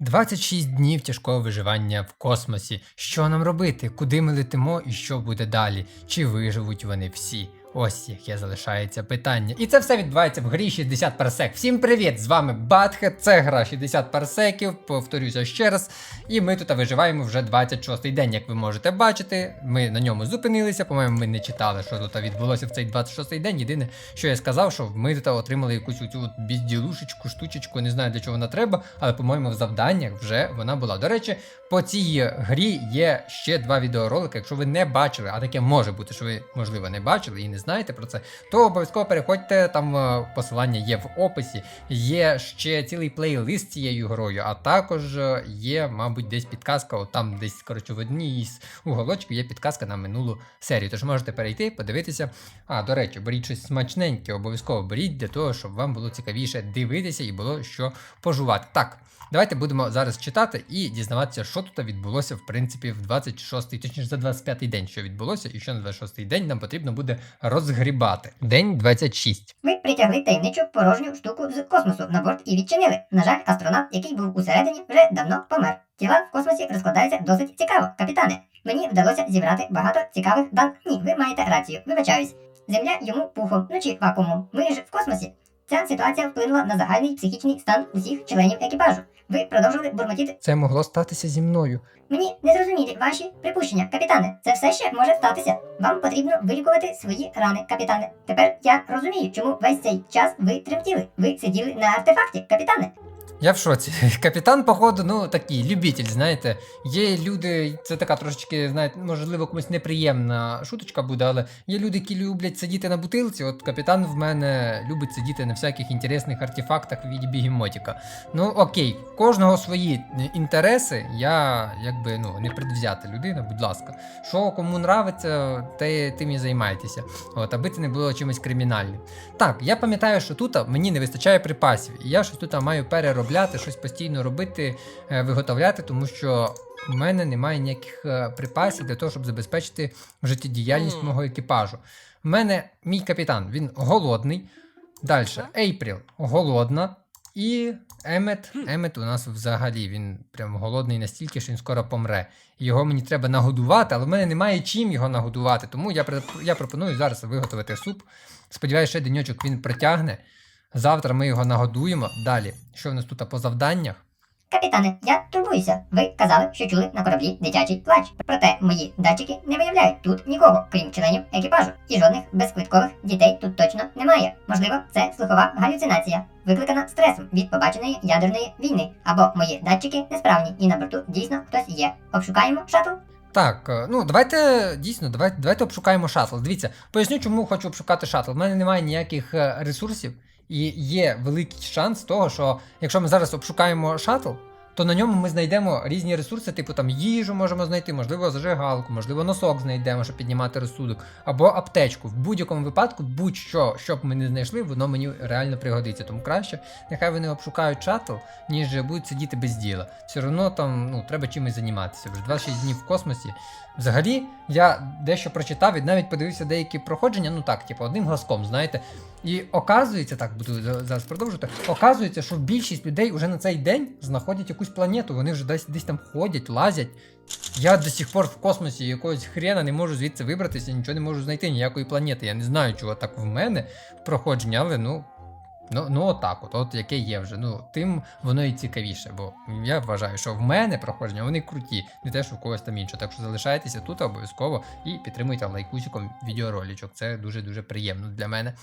26 днів тяжкого виживання в космосі. Що нам робити? Куди ми летимо і що буде далі? Чи виживуть вони всі? Ось яке залишається питання. І це все відбувається в грі 60 парсек. Всім привіт! З вами Батхет, це гра 60 парсеків, повторюся ще раз. І ми тут виживаємо вже 26-й день, як ви можете бачити. Ми на ньому зупинилися. По-моєму, ми не читали, що тут відбулося в цей 26-й день. Єдине, що я сказав, що ми тут отримали якусь оцю от штучечку, не знаю для чого вона треба, але, по-моєму, в завданнях вже вона була. До речі, по цій грі є ще два відеоролики. Якщо ви не бачили, а таке може бути, що ви, можливо, не бачили і не знаєте про це, то обов'язково переходьте, там е, посилання є в описі. Є ще цілий плейлист з цією грою, а також е, є, мабуть, десь підказка, от там десь, коротше, в одній із уголочків є підказка на минулу серію. Тож можете перейти, подивитися. А, до речі, беріть щось смачненьке, обов'язково беріть для того, щоб вам було цікавіше дивитися і було що пожувати. Так. Давайте будемо зараз читати і дізнаватися, що тут відбулося, в принципі, в 26-й, точніше за 25-й день, що відбулося, і що на 26-й день нам потрібно буде розгрібати. День 26. Ви притягли таємничу порожню штуку з космосу на борт і відчинили. На жаль, астронавт, який був усередині, вже давно помер. Тіла в космосі розкладаються досить цікаво, капітане. Мені вдалося зібрати багато цікавих дан. Ні, ви маєте рацію, вибачаюсь. Земля йому пухом, чи вакуумом. Ми ж в космосі. Ця ситуація вплинула на загальний психічний стан усіх членів екіпажу. Ви продовжували бурмотіти. Це могло статися зі мною. Мені не зрозумілі ваші припущення, капітане. Це все ще може статися. Вам потрібно вилікувати свої рани, капітане. Тепер я розумію, чому весь цей час ви тремтіли. Ви сиділи на артефакті, капітане. Я в шоці. Капітан, походу, ну такий любитель, знаєте. Є люди, це така трошечки, знаєте, можливо, комусь неприємна шуточка буде, але є люди, які люблять сидіти на бутилці. От капітан в мене любить сидіти на всяких інтересних артефактах в віді бігемотіка. Ну окей, кожного свої інтереси. Я якби ну не предвзята людина, будь ласка. Що кому нравиться, те тим і займайтеся. От, аби це не було чимось кримінальним. Так, я пам'ятаю, що тут мені не вистачає припасів, і я щось тут маю переробляти, щось постійно робити, е, виготовляти, тому що в мене немає ніяких е, припасів для того, щоб забезпечити життєдіяльність мого екіпажу. У мене мій капітан, він голодний. Далі, Ейпріл голодна. І Емет, Емет у нас взагалі він прям голодний настільки, що він скоро помре. Його мені треба нагодувати, але в мене немає чим його нагодувати. Тому я, я пропоную зараз виготовити суп. Сподіваюся, ще деньочок він притягне. Завтра ми його нагодуємо. Далі, що в нас тут по завданнях? Капітане, я турбуюся. Ви казали, що чули на кораблі дитячий плач. Проте мої датчики не виявляють тут нікого, крім членів екіпажу. І жодних безквиткових дітей тут точно немає. Можливо, це слухова галюцинація, викликана стресом від побаченої ядерної війни. Або мої датчики несправні, і на борту дійсно хтось є. Обшукаємо шаттл. Так, е, ну давайте дійсно, давайте, давайте обшукаємо шаттл. Дивіться, поясню, чому хочу обшукати шаттл. У мене немає ніяких е, ресурсів, і є великий шанс того, що якщо ми зараз обшукаємо шаттл, то на ньому ми знайдемо різні ресурси, типу там їжу можемо знайти, можливо, зажигалку, можливо, носок знайдемо, щоб піднімати розсудок, або аптечку. В будь-якому випадку, будь-що, що б ми не знайшли, воно мені реально пригодиться. Тому краще, нехай вони обшукають шаттл, ніж будуть сидіти без діла. Все одно там ну, треба чимось займатися. Вже 26 днів в космосі. Взагалі, я дещо прочитав і навіть подивився деякі проходження, ну так, типу, одним глазком, знаєте. І оказується, так буду зараз продовжувати. Оказується, що більшість людей вже на цей день знаходять якусь планету, вони вже десь десь там ходять, лазять. Я до сих пор в космосі якогось хрена не можу звідси вибратися, нічого не можу знайти, ніякої планети. Я не знаю, чого так в мене в проходженні, але ну. Ну, ну отак, от, от яке є вже. Ну, тим воно і цікавіше, бо я вважаю, що в мене проходження вони круті, не те, що в когось там інше. Так що залишайтеся тут обов'язково і підтримуйте лайкусиком відеоролічок. Це дуже-дуже приємно для мене.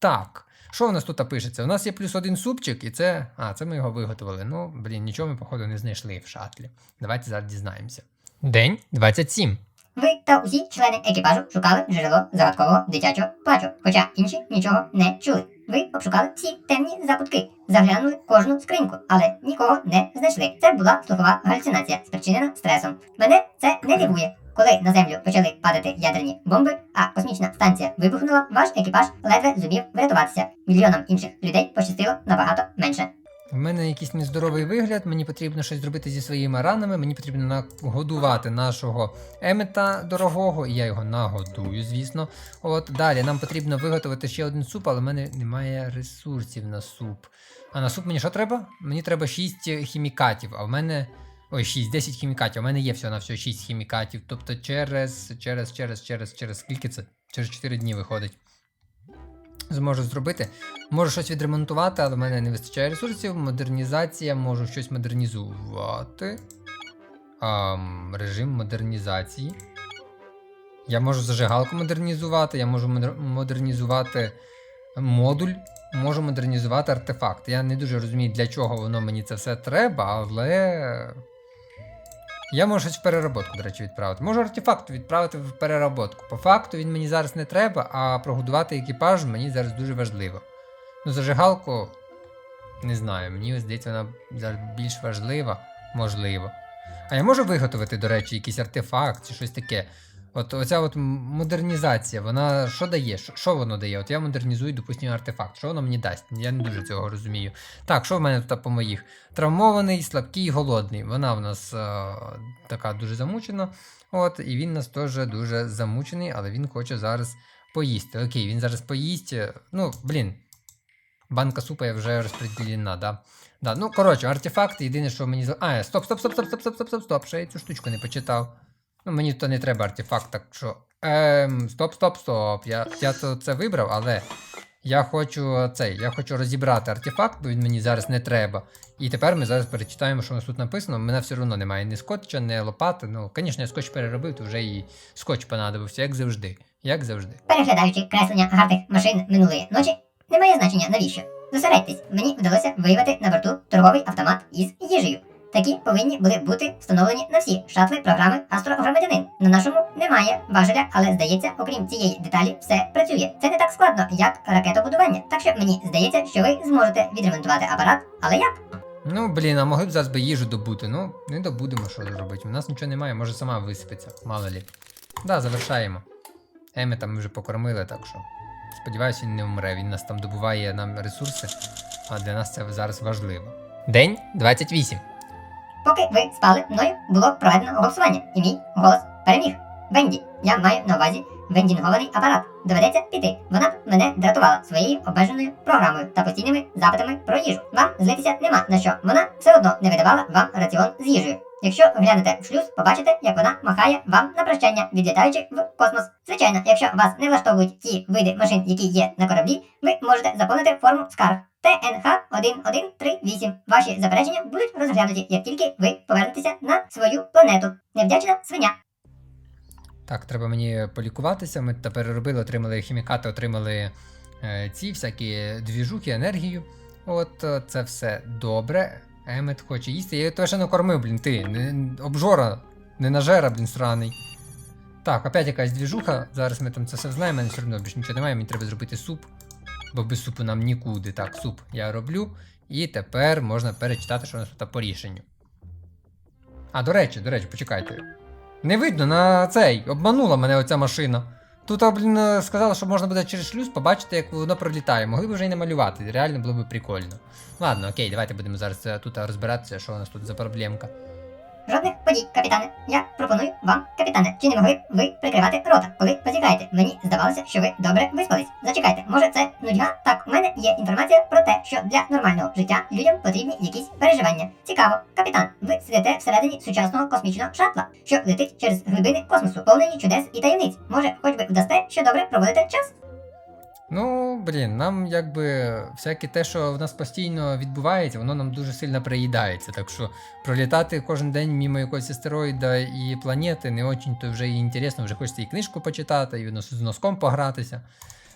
Так, що у нас тут пишеться? У нас є плюс один супчик, і це. А, це ми його виготовили. Ну, блін, нічого ми, походу, не знайшли в шатлі. Давайте зараз дізнаємося. День 27. Ви та усі члени екіпажу шукали джерело загадкового дитячого плачу, хоча інші нічого не чули. Ви обшукали всі темні закутки, заглянули кожну скриньку, але нікого не знайшли. Це була слухова галюцинація, спричинена стресом. Мене це не дивує. Коли на землю почали падати ядерні бомби, а космічна станція вибухнула, ваш екіпаж ледве зумів врятуватися. Мільйонам інших людей пощастило набагато менше. В мене якийсь нездоровий вигляд, мені потрібно щось зробити зі своїми ранами, мені потрібно нагодувати нашого емета дорогого, і я його нагодую, звісно. От далі нам потрібно виготовити ще один суп, але в мене немає ресурсів на суп. А на суп мені що треба? Мені треба 6 хімікатів, а в мене. Ой, 6, 10 хімікатів. У мене є всього на всього 6 хімікатів. Тобто через, через, через, через, через скільки це? Через 4 дні виходить. Зможу зробити. Можу щось відремонтувати, але в мене не вистачає ресурсів. Модернізація, можу щось модернізувати. Ам, режим модернізації. Я можу зажигалку модернізувати, я можу модернізувати модуль, можу модернізувати артефакт. Я не дуже розумію, для чого воно мені це все треба, але. Я можу щось в переработку, до речі, відправити. Можу артефакт відправити в переработку. По факту він мені зараз не треба, а прогодувати екіпаж мені зараз дуже важливо. Ну, зажигалку, не знаю, мені здається, вона зараз більш важлива, можливо. А я можу виготовити, до речі, якийсь артефакт чи щось таке. От оця от модернізація, вона що дає? Що, що воно дає? От я модернізую, допустимо, артефакт. Що воно мені дасть? Я не дуже цього розумію. Так, що в мене тут по моїх? Травмований, слабкий, голодний. Вона в нас е, така дуже замучена. От, і він нас теж дуже замучений, але він хоче зараз поїсти. Окей, він зараз поїсть. е, Ну, блін. Банка супа я вже розподілена, да. Да, ну коротше, артефакт, єдине, що мені. А, стоп, стоп, стоп, стоп, стоп, стоп, стоп, стоп, стоп. Ще я цю штучку не почитав. Ну, мені то не треба артефакт, так що. Ем, стоп, стоп, стоп. Я, я то це вибрав, але я хочу цей, я хочу розібрати артефакт, бо він мені зараз не треба. І тепер ми зараз перечитаємо, що у нас тут написано. У мене все одно немає ні скотча, ні лопати. Ну, звісно, я скотч переробив, то вже і скотч понадобився, як завжди. Як завжди. Переглядаючи креслення гарних машин минулої ночі, немає значення навіщо. Зосередьтесь, мені вдалося виявити на борту торговий автомат із їжею. Такі повинні були бути встановлені на всі шатли програми Астрогромадянин. На нашому немає важеля, але здається, окрім цієї деталі, все працює. Це не так складно, як ракетобудування. Так що мені здається, що ви зможете відремонтувати апарат, але як? Ну, блін, а могли б зараз би їжу добути. Ну, не добудемо, що зробити. У нас нічого немає, може сама висипеться, мало лі. Да, завершаємо. Еми там ми вже покормили, так що. Сподіваюсь, він не вмре. Він нас там добуває нам ресурси, а для нас це зараз важливо. День 28. Поки ви спали, мною було проведено голосування, і мій голос переміг. Венді, я маю на увазі вендінгований апарат. Доведеться піти. Вона б мене дратувала своєю обмеженою програмою та постійними запитами про їжу. Вам злитися нема на що. Вона все одно не видавала вам раціон з їжею. Якщо глянете в шлюз, побачите, як вона махає вам на прощання, відлітаючи в космос. Звичайно, якщо вас не влаштовують ті види машин, які є на кораблі, ви можете заповнити форму скарг. ТНХ 1138. Ваші заперечення будуть розглянуті, як тільки ви повернетеся на свою планету. Невдячна свиня. Так, треба мені полікуватися. Ми тепер робили, отримали хімікати, отримали е, ці всякі двіжухи, енергію. От е, це все добре. Емет хоче їсти. Я його теж не кормив, блін, ти. Не, обжора, не нажера, блін, сраний. Так, опять якась двіжуха. Зараз ми там це все знаємо, мене все одно більше нічого немає, мені треба зробити суп. Бо без супу нам нікуди. Так, суп я роблю. І тепер можна перечитати, що у нас тут по рішенню. А, до речі, до речі, почекайте. Не видно на цей, обманула мене оця машина. Тут, блін, сказала, що можна буде через шлюз побачити, як воно пролітає. Могли б вже й не малювати, реально було б прикольно. Ладно, окей, давайте будемо зараз е, тут розбиратися, що у нас тут за проблемка. Жодних подій, капітане. Я пропоную вам, капітане, чи не могли б ви прикривати рота, коли позіхаєте? Мені здавалося, що ви добре виспались. Зачекайте, може це нудьга? Так, у мене є інформація про те, що для нормального життя людям потрібні якісь переживання. Цікаво, капітан, ви сидите всередині сучасного космічного шатла, що летить через глибини космосу, повнені чудес і таємниць. Може, хоч би вдасте, що добре проводите час? Ну, блін, нам якби всяке те, що в нас постійно відбувається, воно нам дуже сильно приїдається. Так що пролітати кожен день мимо якогось астероїда і планети не очень то вже і інтересно, вже хочеться і книжку почитати, і з носком погратися.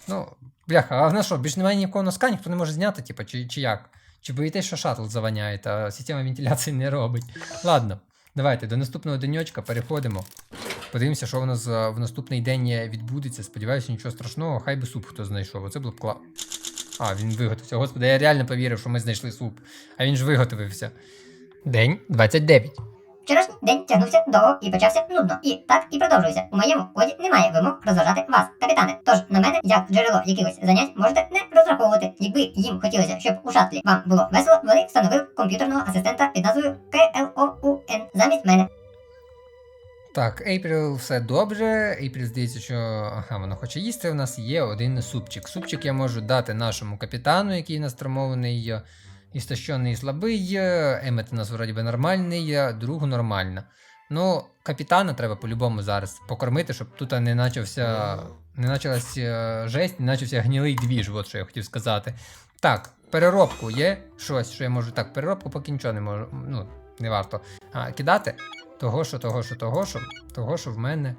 Ну, бляха, а в нас що, більш немає ніякого носка, ніхто не може зняти, типу, чи, чи як? Чи боїтесь, що шаттл заваняє, а система вентиляції не робить. Ладно, давайте до наступного денечка переходимо. Подивимося, що у нас е, в наступний день відбудеться. Сподіваюся, нічого страшного. Хай би суп хто знайшов. Оце було б кла. А, він виготовився. Господи, я реально повірив, що ми знайшли суп. А він ж виготовився. День 29. Вчорашній День тягнувся довго і почався нудно. І так і продовжується. У моєму коді немає вимог розважати вас, капітане. Тож на мене, як джерело якихось занять, можете не розраховувати. Якби їм хотілося, щоб у шатлі вам було весело, вони встановили комп'ютерного асистента під назвою KLOUN замість мене. Так, Ейпріл все добре. Ейпріл здається, що ага, вона хоче їсти. У нас є один супчик. Супчик я можу дати нашому капітану, який настромований, е, істощений слабий. Емет у нас вроді би нормальний, е, другу нормально. Ну, капітана треба по-любому зараз покормити, щоб тут не почався. Не почалась е, жесть, не почався гнілий двіж, от що я хотів сказати. Так, переробку є щось, що я можу. Так, переробку поки нічого не можу. Ну, не варто. А, кидати. Того, що, того, що, того, що, того, що в мене.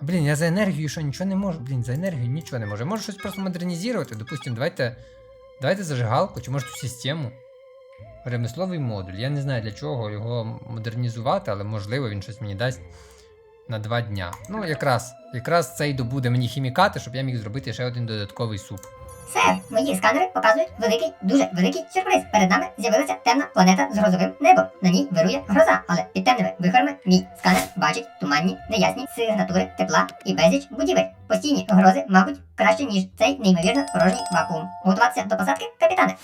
Блін, я за енергію що нічого не можу. Блін, за енергію нічого не можу. Я можу щось просто модернізувати. Допустим, давайте. Давайте зажигалку, чи може ту систему. Ремесловий модуль. Я не знаю для чого його модернізувати, але можливо він щось мені дасть на два дня. Ну, якраз, якраз це й добуде мені хімікати, щоб я міг зробити ще один додатковий суп. Сер, мої сканери показують великий, дуже великий сюрприз. Перед нами з'явилася темна планета з грозовим небом. На ній вирує гроза, але під темними вихорами мій сканер бачить туманні, неясні сигнатури тепла і безліч будівель. Постійні грози, мабуть, краще, ніж цей неймовірно порожній вакуум. Готуватися до посадки, капітане.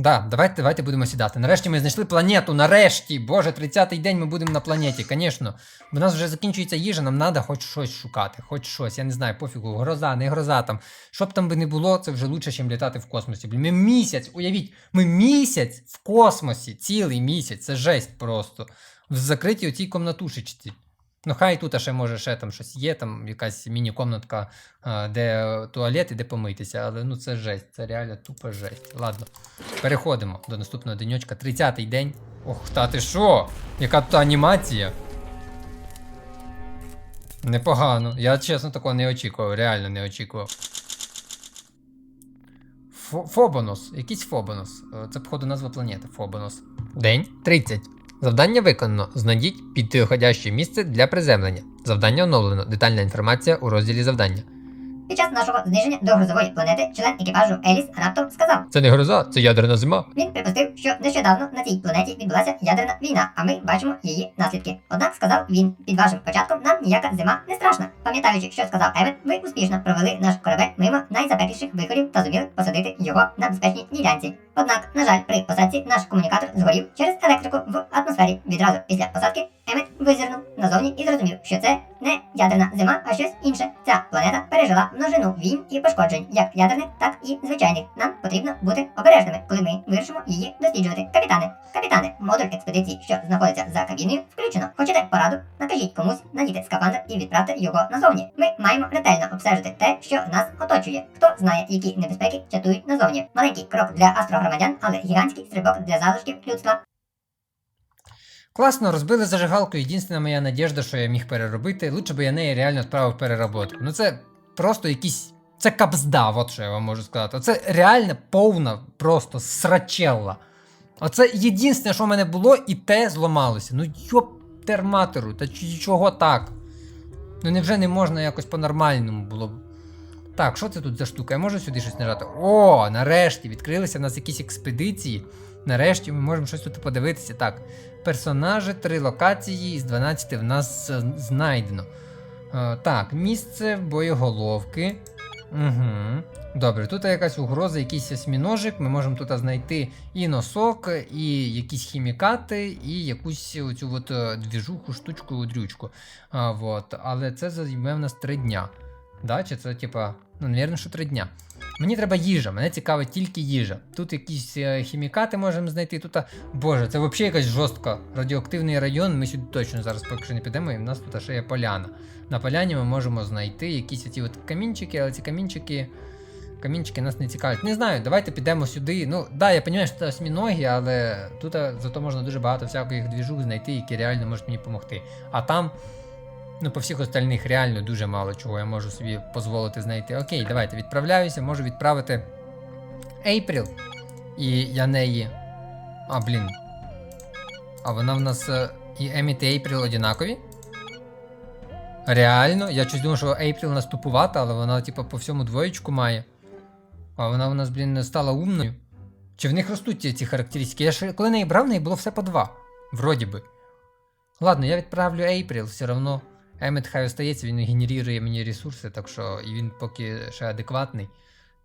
Да, давайте, давайте будемо сідати. Нарешті ми знайшли планету. Нарешті! Боже, 30-й день ми будемо на планеті, звісно. У нас вже закінчується їжа, нам треба хоч щось шукати, хоч щось. Я не знаю, пофігу, гроза, не гроза там. Що б там би не було, це вже лучше, ніж літати в космосі. Ми місяць, уявіть, ми місяць в космосі, цілий місяць, це жесть просто. В закритій оцій комнатушечці. Ну, хай тут ще може ще там щось є, там якась міні-комнатка, де туалет і де помитися, але ну це жесть, це реально тупо жесть. Ладно. Переходимо до наступного денечка. 30-й день. Ох, та ти що? Яка тут анімація? Непогано. Я чесно такого не очікував, реально не очікував. Фобонос. Якийсь Фобонос. Е, Це, походу, назва планети. Фобонос. День 30. Завдання виконано. Знайдіть підходяще місце для приземлення. Завдання оновлено. Детальна інформація у розділі завдання. Під час нашого зниження до грозової планети член екіпажу Еліс раптом сказав: Це не гроза, це ядерна зима. Він припустив, що нещодавно на цій планеті відбулася ядерна війна, а ми бачимо її наслідки. Однак сказав він, під вашим початком нам ніяка зима не страшна. Пам'ятаючи, що сказав Евет, ви успішно провели наш корабель мимо найзапекліших вихорів та зуміли посадити його на безпечній ділянці. Однак, на жаль, при посадці наш комунікатор згорів через електрику в атмосфері. Відразу після посадки Емет визирнув назовні і зрозумів, що це не ядерна зима, а щось інше. Ця планета пережила множину війн і пошкоджень, як ядерних, так і звичайних. Нам потрібно бути обережними, коли ми вирішимо її досліджувати. Капітане, капітане, модуль експедиції, що знаходиться за кабіною, включено. Хочете пораду? Накажіть комусь надіти скафандр і відправте його назовні. Ми маємо ретельно обстежити те, що нас оточує. Хто знає, які небезпеки чатують назовні. Маленький крок для астрогромадян, але гігантський стрибок для залишків людства. Класно, розбили зажигалку. Єдина моя надіжда, що я міг переробити. Лучше би я неї реально справив переработку. Ну це просто якийсь. Це капзда, от що я вам можу сказати. Це реально повна, просто срачелла. Оце єдине, що в мене було, і те зламалося. Ну йоп терматору, та чого так? Ну невже не можна якось по-нормальному було. Так, що це тут за штука? Я можу сюди щось нажати? О, нарешті відкрилися в нас якісь експедиції. Нарешті ми можемо щось тут подивитися. Так, персонажі, три локації із 12 в нас е, знайдено. Е, так, місце боєголовки. Угу. Добре, тут якась угроза, якийсь осьміножик. Ми можемо тут знайти і носок, і якісь хімікати, і якусь оцю от е, двіжуху, штучку, дрючку. А, вот. Але це займе в нас три дня. Да? Чи це, типа, ну, навірно, що три дня. Мені треба їжа, мене цікавить тільки їжа. Тут якісь е, хімікати можемо знайти. Тут, боже, це взагалі якась жорстка радіоактивний район. Ми сюди точно зараз поки що не підемо, і в нас тут ще є поляна. На поляні ми можемо знайти якісь оці от камінчики, але ці камінчики. Камінчики нас не цікавлять. Не знаю, давайте підемо сюди. Ну, да, я розумію, що це осьміноги, але тут зато можна дуже багато всяких двіжух знайти, які реально можуть мені допомогти. А там, ну, по всіх остальних реально дуже мало чого я можу собі дозволити знайти. Окей, давайте відправляюся, можу відправити Ейпріл. І я неї. А, блін. А вона в нас е, і Емі та Ейпріл однакові? Реально? Я щось думав, що Ейпріл у нас тупувата, але вона, типу, по всьому двоєчку має. А вона у нас, блін, стала умною. Чи в них ростуть ці, характеристики? Я ж коли неї брав, неї було все по два. Вроді би. Ладно, я відправлю April, все одно. Емет хай остається, він генерує мені ресурси, так що і він поки ще адекватний,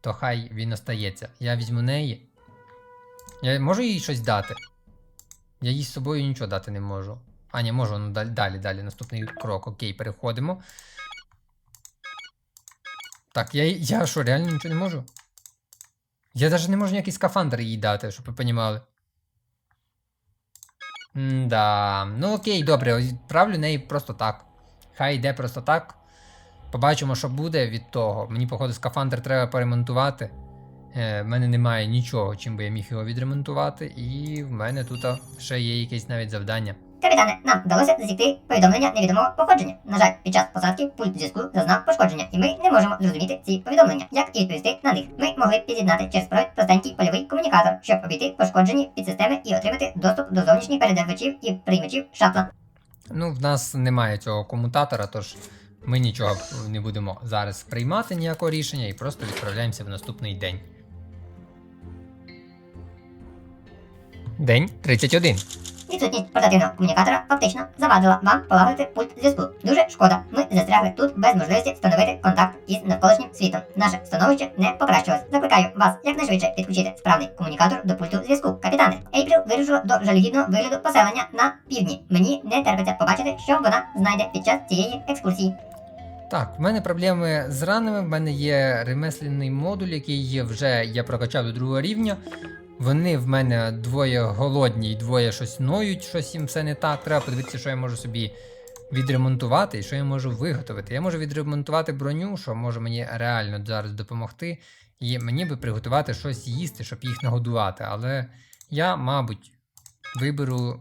то хай він остається. Я візьму неї. Я можу їй щось дати? Я їй з собою нічого дати не можу. А, ні, можу, ну далі, далі. Наступний крок. Окей, переходимо. Так, я, я що, реально нічого не можу? Я навіть не можу ніякий скафандр їй дати, щоб ви понімали. Да. Ну окей, добре, відправлю неї просто так. Хай йде просто так. Побачимо, що буде від того. Мені, походу, скафандр треба поремонтувати. Е, в мене немає нічого, чим би я міг його відремонтувати, і в мене тут ще є якесь навіть завдання. Капітане, нам вдалося засікти повідомлення невідомого походження. На жаль, під час посадки пульт зв'язку зазнав пошкодження, і ми не можемо зрозуміти ці повідомлення, як і відповісти на них. Ми могли під'єднати через провід простенький польовий комунікатор, щоб обійти пошкоджені підсистеми і отримати доступ до зовнішніх передавачів і приймачів шатла. Ну, в нас немає цього комутатора, тож ми нічого не будемо зараз приймати ніякого рішення і просто відправляємося в наступний день. День 31. Відсутність портативного комунікатора фактично завадила вам полагодити пульт зв'язку. Дуже шкода. Ми застрягли тут без можливості встановити контакт із навколишнім світом. Наше становище не покращилось. Закликаю вас якнайшвидше підключити справний комунікатор до пульту зв'язку. Капітане, Ейпріл вирушила до жалюгідного вигляду поселення на півдні. Мені не терпиться побачити, що вона знайде під час цієї екскурсії. Так, в мене проблеми з ранами. В мене є ремесленний модуль, який є вже я прокачав до другого рівня. Вони в мене двоє голодні і двоє щось ноють, щось їм все не так. Треба подивитися, що я можу собі відремонтувати і що я можу виготовити. Я можу відремонтувати броню, що може мені реально зараз допомогти. І мені би приготувати щось їсти, щоб їх нагодувати. Але я, мабуть, виберу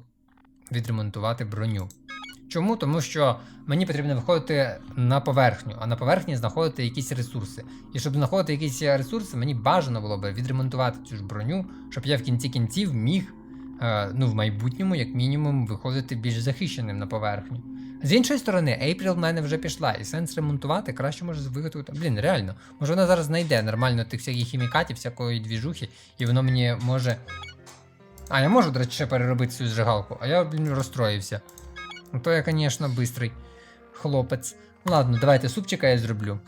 відремонтувати броню. Чому? Тому що мені потрібно виходити на поверхню, а на поверхні знаходити якісь ресурси. І щоб знаходити якісь ресурси, мені бажано було би відремонтувати цю ж броню, щоб я в кінці кінців міг, е, ну, в майбутньому, як мінімум, виходити більш захищеним на поверхню. З іншої сторони, April в мене вже пішла, і сенс ремонтувати краще може виготовити. Блін, реально, може вона зараз знайде нормально тих всяких хімікатів, всякої двіжухи, і воно мені може. А, я можу, до речі, переробити цю зжигалку, а я, блін, розстроївся. Ну то я, конечно, быстрий хлопець. Ладно, давайте супчика я зроблю.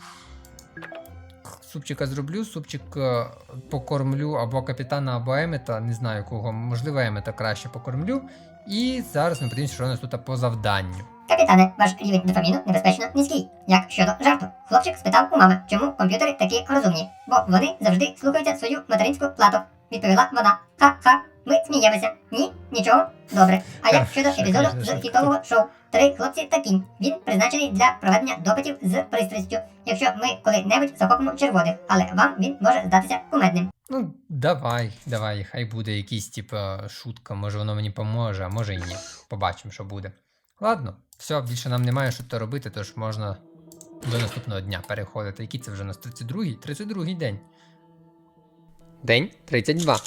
Супчика зроблю, супчик е, покормлю або капітана, або Емета, не знаю кого, можливо, Емета краще покормлю. І зараз ми подивимося, що у нас тут по завданню. Капітане, ваш рівень дофаміну небезпечно низький. Як щодо жарту, хлопчик спитав у мами, чому комп'ютери такі розумні, бо вони завжди слухаються свою материнську плату. Відповіла вона. Ха-ха, ми сміємося. Ні, нічого, добре. А як щодо епізоду з хітового шоу Три хлопці та кінь. Він призначений для проведення допитів з пристрастю, якщо ми коли-небудь захопимо червоних, але вам він може здатися кумедним. Ну, давай, давай, хай буде якийсь, типа, шутка, може воно мені поможе, а може і ні. Побачимо, що буде. Ладно, все, більше нам немає що то робити, тож можна до наступного дня переходити. Який це вже у нас 32-й? 32-й день. День 32.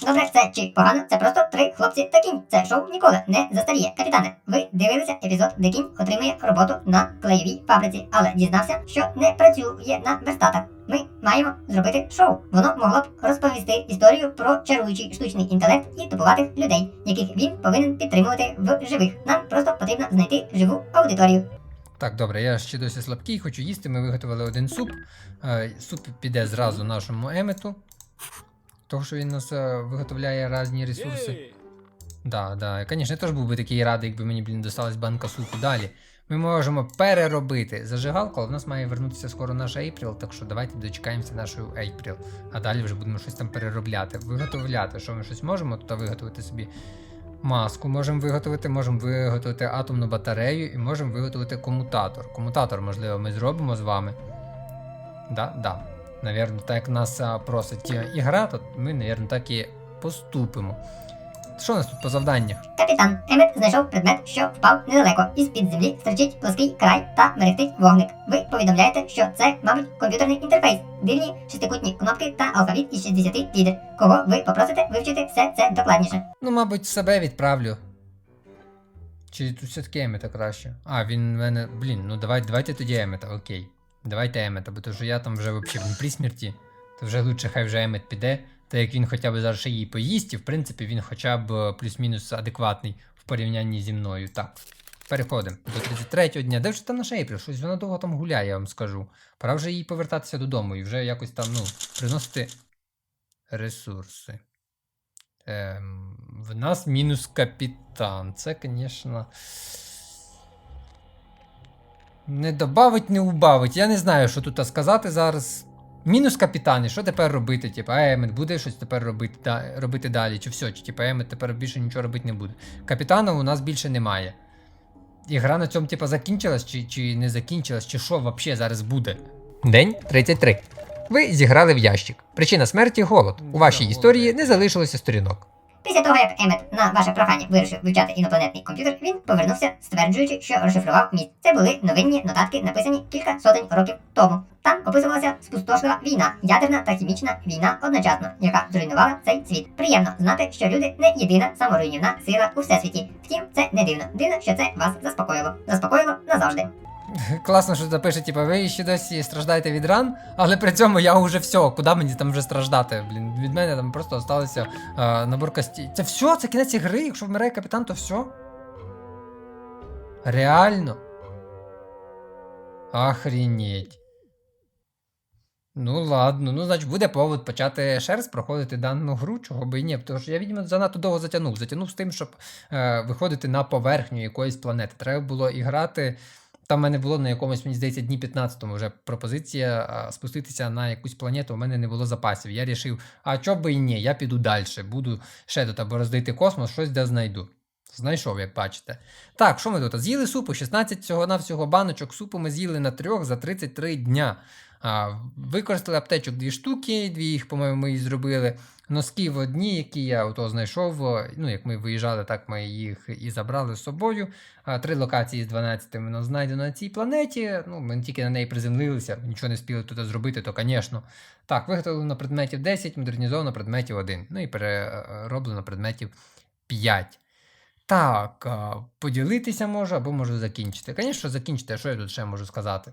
Добре, це чи погано, це просто три хлопці та кінь. Це шоу ніколи не застаріє. Капітане, ви дивилися епізод, де кінь отримує роботу на клеєвій фабриці, але дізнався, що не працює на верстатах. Ми маємо зробити шоу. Воно могло б розповісти історію про чаруючий штучний інтелект і тупуватих людей, яких він повинен підтримувати в живих. Нам просто потрібно знайти живу аудиторію. Так, добре, я ще досі слабкий, хочу їсти. Ми виготовили один суп. Е, суп піде зразу нашому емету. Того, що він нас е, виготовляє різні ресурси. Да, да. Звісно, я теж був би такий радий, якби мені, блін, досталась банка супу далі. Ми можемо переробити зажигалку, але в нас має вернутися скоро наша April, так що давайте дочекаємося нашої April. А далі вже будемо щось там переробляти, виготовляти. Що ми щось можемо тут виготовити собі маску, можемо виготовити, можемо виготовити атомну батарею і можемо виготовити комутатор. Комутатор, можливо, ми зробимо з вами. Да, да. Навірно, так як нас просить е, ігра, то ми, навірно, так і поступимо. Що у нас тут по завданнях? Капітан Емет знайшов предмет, що впав недалеко. Із під землі стирчить плоский край та мерехтить вогник. Ви повідомляєте, що це, мабуть, комп'ютерний інтерфейс, дивні шестикутні кнопки та алфавіт із 60 лідер. Кого ви попросите вивчити все це докладніше? Ну, мабуть, себе відправлю. Чи тут все-таки Емета краще? А, він в мене. Блін, ну давай, давайте тоді Емета, окей. Давайте Емета, бо то що я там вже взагалі при смерті, то вже лучше хай вже Емет піде, так як він хоча б зараз ще її поїсть, і в принципі він хоча б е, плюс-мінус адекватний в порівнянні зі мною. Так. переходимо до 33-го дня. Де вже там наш Ейпріл? Щось вона довго там гуляє, я вам скажу. Пора вже їй повертатися додому і вже якось там, ну, приносити ресурси. Ем, в нас мінус капітан. Це, звісно. Не добавить, не убавить. Я не знаю, що тут сказати зараз. Мінус капітан, і що тепер робити? Типа, Емет буде щось тепер робити, да, робити далі, чи все, чи типа Емет тепер більше нічого робити не буде. Капітана у нас більше немає. І гра на цьому, типа, закінчилась, чи, чи не закінчилась, чи що взагалі зараз буде? День 33. Ви зіграли в ящик. Причина смерті голод. У вашій історії не залишилося сторінок. Після того, як Емет на ваше прохання вирішив вивчати інопланетний комп'ютер, він повернувся, стверджуючи, що розшифрував міст. Це були новинні нотатки, написані кілька сотень років тому. Там описувалася спустошлива війна, ядерна та хімічна війна одночасно, яка зруйнувала цей світ. Приємно знати, що люди не єдина саморуйнівна сила у всесвіті. Втім, це не дивно. Дивно, що це вас заспокоїло. Заспокоїло назавжди. Класно, що запише, типа, ви ще досі страждаєте від ран, але при цьому я вже все, куди мені там вже страждати? Блін, від мене там просто залишилося е, набор кості. Це все, це кінець ігри, якщо вмирає капітан, то все. Реально. Охренеть. Ну ладно, ну значить буде повод почати ще раз проходити дану гру, чого би і ні. Тому що я, відомо, занадто довго затягнув. Затягнув з тим, щоб е, виходити на поверхню якоїсь планети. Треба було і грати. Там в мене було на якомусь, мені здається, дні 15-му вже пропозиція спуститися на якусь планету, у мене не було запасів. Я рішив, а чо би і ні, я піду далі, буду ще тут або роздити космос, щось де знайду. Знайшов, як бачите. Так, що ми тут? З'їли супу, 16 всього-навсього баночок супу ми з'їли на трьох за 33 дня. А, використали аптечок дві штуки, дві їх, по-моєму, ми і зробили. Носків одні, які я ото знайшов. Ну, як ми виїжджали, так ми їх і забрали з собою. А, Три локації з 12 воно знайдено на цій планеті. Ну, ми тільки на неї приземлилися, нічого не спіли тут зробити, то, звісно. Так, виготовлено предметів 10, модернізовано предметів 1. Ну і перероблено предметів 5. Так, поділитися можу або можу закінчити. Звісно, закінчити, що я тут ще можу сказати?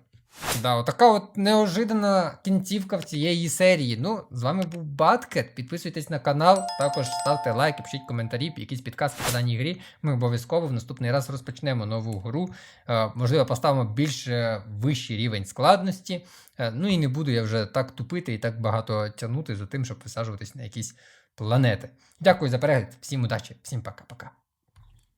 Да, отака от неожидана кінцівка в цієї серії. Ну, з вами був Баткет. Підписуйтесь на канал, також ставте лайки, пишіть коментарі, якісь підказки по даній грі. Ми обов'язково в наступний раз розпочнемо нову гру. Е, можливо, поставимо більш е, вищий рівень складності. Е, ну і не буду я вже так тупити і так багато тягнути за тим, щоб висаджуватись на якісь планети. Дякую за перегляд, всім удачі, всім пока-пока.